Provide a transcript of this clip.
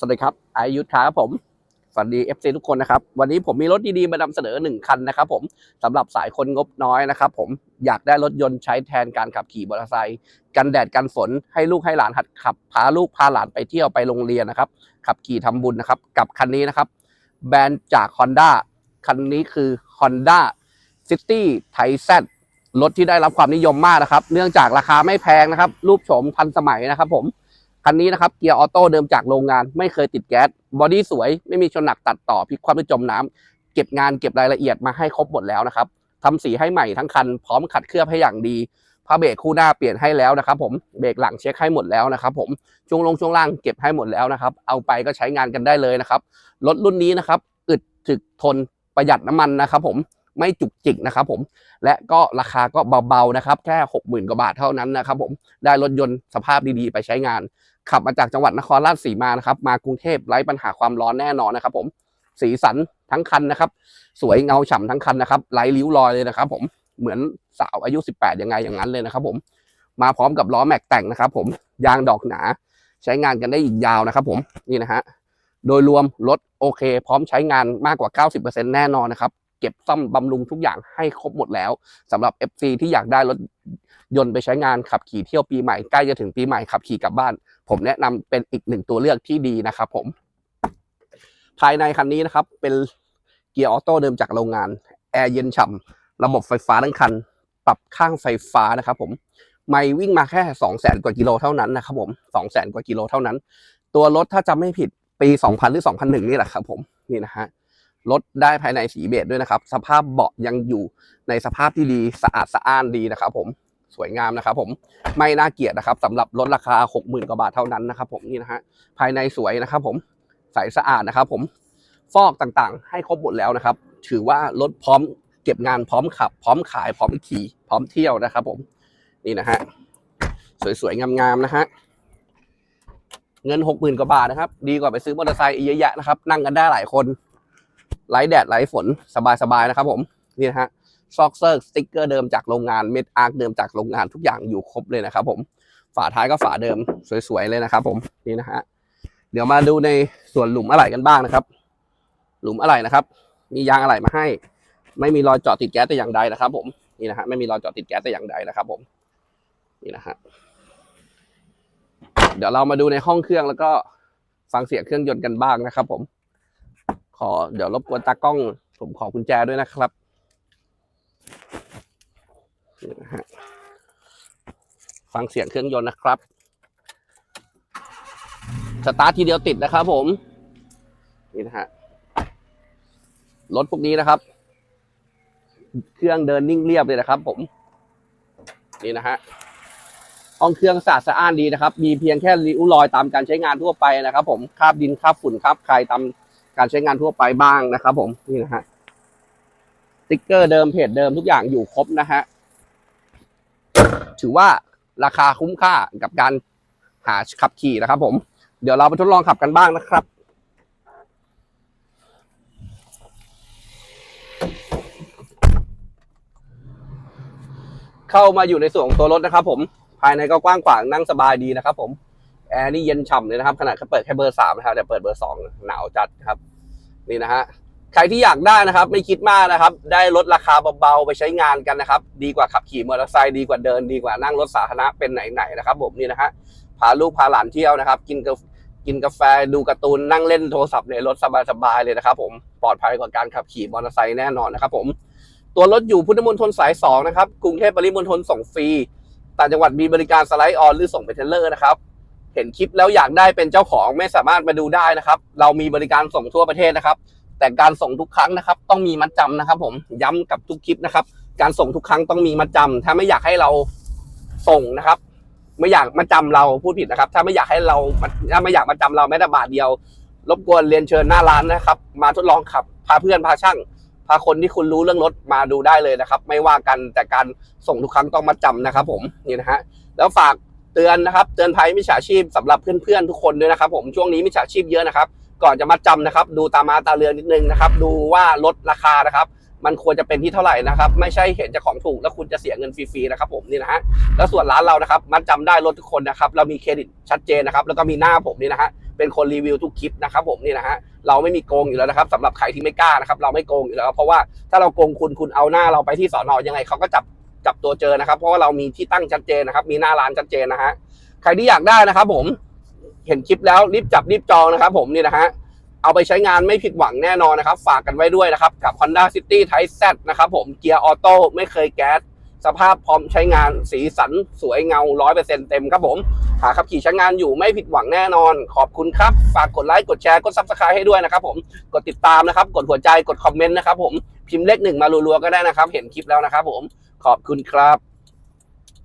สวัสดีครับอายุทธาครับผม สวัสดี FC ทุกคนนะครับ วันนี้ผมมีรถดีๆมานำเสนอหนึ่งคันนะครับผมสำหรับสายคนงบน้อยนะครับผมอยากได้รถยนต์ใช้แทนการขับขี่มอเตอร์ไซค์กันแดดกันฝนให้ลูกให้หลานหัดขับ พาลูกพาหลานไปเที่ยวไปโรงเรียนนะครับ ขับขี่ทำบุญนะครับ กับคันนี้นะครับ แบรนด์จาก Honda คันนี้คือ Honda City t i z รถที่ได้รับความนิยมมากนะครับ เนื่องจากราคาไม่แพงนะครับ รูปโฉมทันสมัยนะครับ ผม คันนี้นะครับเกียร์ออโต้เดิมจากโรงงาน ไม่เคยติดแก๊สบอดี้สวย ไม่มีชนหนักตัดต่อพลิกความหรือจมน้ำเก็บงานเก็บรายละเอียดมาให้ครบหมดแล้วนะครับทำสีให้ใหม่ทั้งคันพร้อมขัดเคลือบให้อย่างดีผ้าเบรกคู่หน้าเปลี่ยนให้แล้วนะครับผมเบรกหลังเช็คให้หมดแล้วนะครับผมช่วงลงช่วงล่างเก็บให้หมดแล้วนะครับ เอาไปก็ใช้งานกันได้เลยนะครับรถรุ่นนี้นะครับอึดถึกทนประหยัดน้ำมันนะครับผม ไม่จุกจิกนะครับผมและก็ราคาก็เบาๆนะครับ แค่หกหมื่นกว่าบาทเท่านั้นนะครับผมได้รถยนต์สภาพดีๆ ไปใช้งาน ขับมาจากจังหวัดนครราชสีมานะครับมากรุงเทพไร้ปัญหาความร้อนแน่นอนนะครับผมสีสันทั้งคันนะครับ สวยเงาฉ่ำทั้งคันนะครับไร้ริ้วรอยเลยนะครับ ผมเหมือนสาวอายุ 18 ยังไงอย่างนั้นเลยนะครับ ผมมาพร้อมกับล้อแม็กแต่งนะครับ ผมยางดอกหนาใช้งานกันได้อีกยาวนะครับ ผมนี่นะฮะโดยรวมรถโอเค พร้อมใช้งานมากกว่า 90%แน่นอนนะครับ เก็บซ่อมบำรุงทุกอย่างให้ครบหมดแล้วสำหรับ FC ที่อยากได้รถยนต์ไปใช้งานขับขี่เที่ยวปีใหม่ใกล้จะถึงปีใหม่ขับขี่กลับบ้าน ผมแนะนำเป็นอีกหนึ่งตัวเลือกที่ดีนะครับผม ภายในคันนี้นะครับ เป็นเกียร์ออโต้เดิมจากโรงงานแอร์เย็นฉ่ำระบบไฟฟ้าทั้งคัน ปรับข้างไฟฟ้านะครับผมไม่วิ่งมาแค่2 0 0แสนกว่ากิโลเท่านั้นนะครับผม2 0 0แสนกว่ากิโลเท่านั้น ตัวรถถ้าจำไม่ผิดปี 2000 หรือ 2001 นี่แหละครับผมนี่นะฮะ รถได้ภายในสีเบจด้วยนะครับ สภาพเบาะยังอยู่ในสภาพที่ดีสะอาดสะอ้านดีนะครับ ผมสวยงามนะครับ ผมไม่น่าเกลียดนะครับสำหรับรถราคา 60,000กว่าบาทเท่านั้นนะครับ ผมนี่นะฮะภายในสวยนะครับ ผมใสสะอาดนะครับ ผมฟอกต่างๆ ให้ครบหมดแล้วนะครับ ถือว่ารถพร้อมเก็บงานพร้อมขับ พร้อมขายพร้อมขี่พร้อมเที่ยวนะครับ ผมนี่นะฮะสวยๆงามๆนะฮะเงินหกหมื่นกว่าบาทนะครับ ดีกว่าไปซื้อมอเตอร์ไซค์เยอะแยะนะครับ นั่งกันได้หลายคน ไร้แดดไร้ฝนสบายๆนะครับผมนี่นะฮะซอกเซอร์สติ๊กเกอร์เดิมจากโรงงานเม็ดอาร์คเดิมจากโรงงานทุกอย่างอยู่ครบเลยนะครับผมฝาท้ายก็ฝาเดิมสวยๆเลยนะครับผมนี่นะฮะเดี๋ยวมาดูในส่วนหลุมอะไหล่กันบ้างนะครับ หลุมอะไหล่นะครับ มียางอะไหล่มาให้ ไม่มีรอยเจาะติดแก๊สแต่อย่างใดนะครับ ผมนี่นะฮะไม่มีรอยเจาะติดแก๊สแต่อย่างใดนะครับ ผมนี่นะฮะเดี๋ยวเรามาดูในห้องเครื่องแล้วก็ฟังเสียงเครื่องยนต์กันบ้างนะครับ ผม ขอเดี๋ยวรบกวนตากล้อง ผมขอกุญแจด้วยนะครับฟังเสียงเครื่องยนต์นะครับ สตาร์ททีเดียวติดนะครับผม นี่นะฮะ รถพวกนี้นะครับ เครื่องเดินนิ่งเรียบเลยนะครับผม นี่นะฮะห้องเครื่องสะอาดสะอ้านดีนะครับ มีเพียงแค่ริ้วรอยตามการใช้งานทั่วไปนะครับ ผม คราบดินคราบฝุ่นคราบใครตาม การใช้งานทั่วไปบ้างนะครับ ผมนี่นะฮะสติ๊กเกอร์เดิมเพจเดิมทุกอย่างอยู่ครบนะฮะถือว่าราคาคุ้มค่ากับการหาขับขี่นะครับ ผม เดี๋ยวเราไปทดลองขับกันบ้างนะครับเข้ามาอยู่ในส่วนของตัวรถนะครับผม ภายในก็กว้างขวางนั่งสบายดีนะครับผม แอร์นี่เย็นฉ่ำเลยนะครับ ขนาดเขาเปิดแค่เบอร์สามนะครับแต่เปิดเบอร์สองหนาวจัดครับ นี่นะฮะใครที่อยากได้นะครับ ไม่คิดมากนะครับ ได้ลดราคาเบาๆไปใช้งานกันนะครับ ดีกว่าขับขี่มอเตอร์ไซค์ดีกว่าเดิน ดีกว่านั่งรถสาธารณะเป็นไหนๆนะครับผมนี่นะฮะพาลูกพาหลานเที่ยวนะครับ กินกากินกาแฟดูการ์ตูนนั่งเล่นโทรศัพท์ในรถสบายๆเลยนะครับ ผมปลอดภัยกว่าการขับขี่มอเตอร์ไซค์แน่นอนนะครับ ผม ตัวรถอยู่พุทธมณฑลสาย2นะครับกรุงเทพปริมณฑลส่งฟรีต่างจังหวัดมีบริการสไลด์ออนหรือส่งเป็นเทเลอร์นะครับ ห็นคลิปแล้วอยากได้เป็นเจ้าของไม่สามารถมาดูได้นะครับ เรามีบริการส่งทั่วประเทศนะครับ แต่การส่งทุกครั้งนะครับ ต้องมีมัดจำนะครับ ผมย้ำกับทุกคลิปนะครับ การส่งทุกครั้งต้องมีมัดจำถ้าไม่อยากให้เราส่งนะครับ ไม่อยากมาจำเราพูดผิดนะครับ ถ้าไม่อยากให้เราถ้าไม่อยากมาจำเราแม้แต่บาทเดียว รบกวนเรียนเชิญหน้าร้านนะครับ มาทดลองขับพาเพื่อนพาช่างพาคนที่คุณรู้เรื่องรถมาดูได้เลยนะครับ ไม่ว่ากันแต่การส่งทุกครั้งต้องมาจำนะครับ ผมนี่นะฮะแล้วฝาก เตือนนะครับ เตือนภัยมิจฉาชีพสำหรับเพื่อนๆทุกคนด้วยนะครับผมช่วงนี้มิจฉาชีพเยอะนะครับ ก่อนจะมาจำนะครับ ดูตามาตาเรือนนิดนึงนะครับ ดูว่าลดราคานะครับ มันควรจะเป็นที่เท่าไหร่นะครับ ไม่ใช่เห็นจากของถูกแล้วคุณจะเสียเงินฟรีๆนะครับผมนี่นะฮะแล้วส่วนร้านเรานะครับ มันจำได้รถทุกคนนะครับ เรามีเครดิตชัดเจนนะครับ แล้วก็มีหน้าผมนี่นะฮะเป็นคนรีวิวทุกคลิปนะครับผมนี่นะฮะเราไม่มีโกงอยู่แล้วนะครับสำหรับใครที่ไม่กล้านะครับ เราไม่โกงอยู่แล้ว เพราะว่าถ้าเราโกงคุณคุณเอาหน้าเราไปที่สอนอยังไงเขาก็จับ ตัวเจอนะครับ เพราะว่าเรามีที่ตั้งชัดเจนนะครับ มีหน้าร้านชัดเจนนะฮะใครที่อยากได้นะครับ ผมเห็นคลิปแล้วรีบจับรีบจองนะครับ ผมนี่นะฮะเอาไปใช้งานไม่ผิดหวังแน่นอนนะครับ ฝากกันไว้ด้วยนะครับ กับ Honda City Type Z นะครับผมเกียร์ออโต้ไม่เคยแก๊สสภาพพร้อมใช้งานสีสันสวยเงา 100%เต็มครับผม หาขับขี่ใช้งานอยู่ไม่ผิดหวังแน่นอน ขอบคุณครับ ฝากกดไลค์กดแชร์กดซับสไครต์ให้ด้วยนะครับผมกดติดตามนะครับ กดหัวใจกดคอมเมนต์นะครับผมพิมพ์เลขหนึ่งมารัวๆก็ได้นะครับ เห็นคลิปแล้วนะครับผมขอบคุณครับ